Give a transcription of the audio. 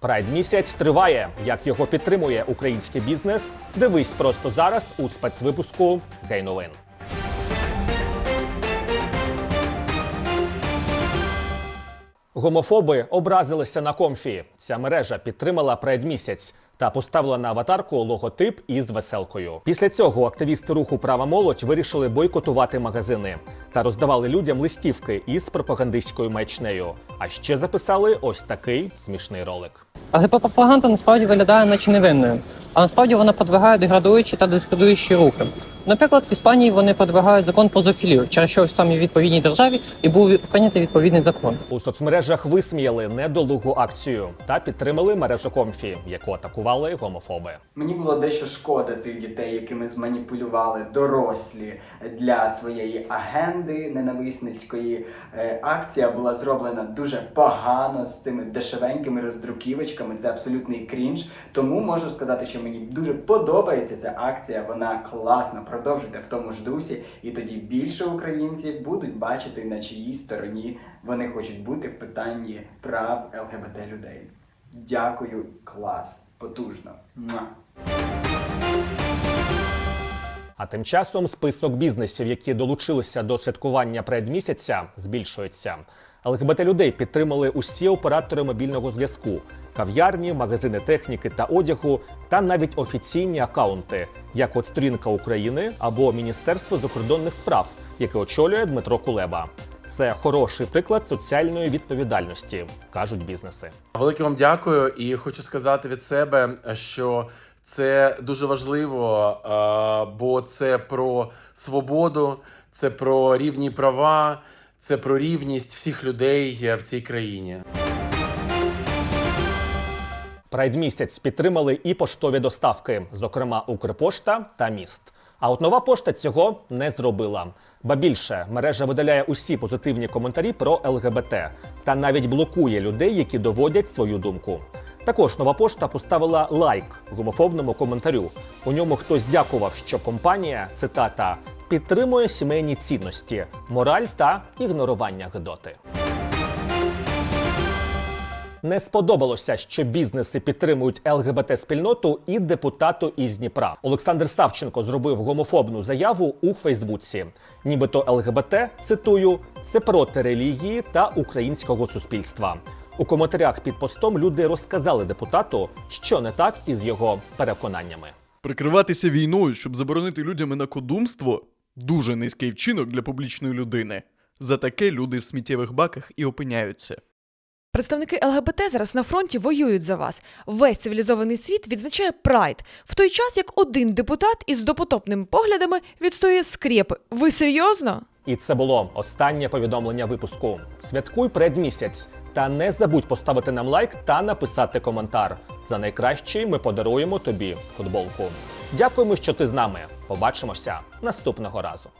Прайд місяць триває. Як його підтримує український бізнес? Дивись просто зараз у спецвипуску Гей новин. Гомофоби образилися на комфі. Ця мережа підтримала Прайд місяць та поставила на аватарку логотип із веселкою. Після цього активісти руху права молодь вирішили бойкотувати магазини та роздавали людям листівки із пропагандистською маячнею. А ще записали ось такий смішний ролик. Але пропаганда насправді виглядає наче невинною, а насправді вона продвигає деградуючі та дискредуючі рухи. Наприклад, в Іспанії вони продвигають закон про зоофілію, через що в самій відповідній державі і був прийнятий відповідний закон. У соцмережах висміяли недолугу акцію та підтримали мережу комфі, яку атакували гомофоби. Мені було дещо шкода цих дітей, якими зманіпулювали дорослі для своєї агенди ненависницької. Е, Акція була зроблена дуже погано з цими дешевенькими роздруківочками. Це абсолютний крінж. Тому можу сказати, що мені дуже подобається ця акція. Вона класна. Продовжуйте в тому ж дусі, і тоді більше українців будуть бачити, на чиїй стороні вони хочуть бути в питанні прав ЛГБТ людей. Дякую, клас, потужно. А тим часом список бізнесів, які долучилися до святкування предмісяця, збільшується. ЛГБТ людей підтримали усі оператори мобільного зв'язку, кав'ярні, магазини техніки та одягу, та навіть офіційні акаунти, як от сторінка України або Міністерство закордонних справ, яке очолює Дмитро Кулеба. Це хороший приклад соціальної відповідальності, кажуть бізнеси. Велике вам дякую, і хочу сказати від себе, що це дуже важливо, бо це про свободу, це про рівні права, це про рівність всіх людей в цій країні. Прайд місяць підтримали і поштові доставки, зокрема Укрпошта та міст. А от нова пошта цього не зробила. Ба більше мережа видаляє усі позитивні коментарі про ЛГБТ та навіть блокує людей, які доводять свою думку. Також нова пошта поставила лайк гомофобному коментарю. У ньому хтось дякував, що компанія цитата підтримує сімейні цінності, мораль та ігнорування гидоти. Не сподобалося, що бізнеси підтримують ЛГБТ спільноту і депутату із Дніпра. Олександр Савченко зробив гомофобну заяву у Фейсбуці. Нібито ЛГБТ, цитую, це проти релігії та українського суспільства. У коментарях під постом люди розказали депутату, що не так із його переконаннями. Прикриватися війною, щоб заборонити людям інакодумство – дуже низький вчинок для публічної людини. За таке люди в сміттєвих баках і опиняються. Представники ЛГБТ зараз на фронті воюють за вас. Весь цивілізований світ відзначає прайд, в той час як один депутат із допотопними поглядами відстоює скрепи. Ви серйозно? І це було останнє повідомлення випуску. Святкуй предмісяць. Та не забудь поставити нам лайк та написати коментар. За найкращий ми подаруємо тобі футболку. Дякуємо, що ти з нами. Побачимося наступного разу.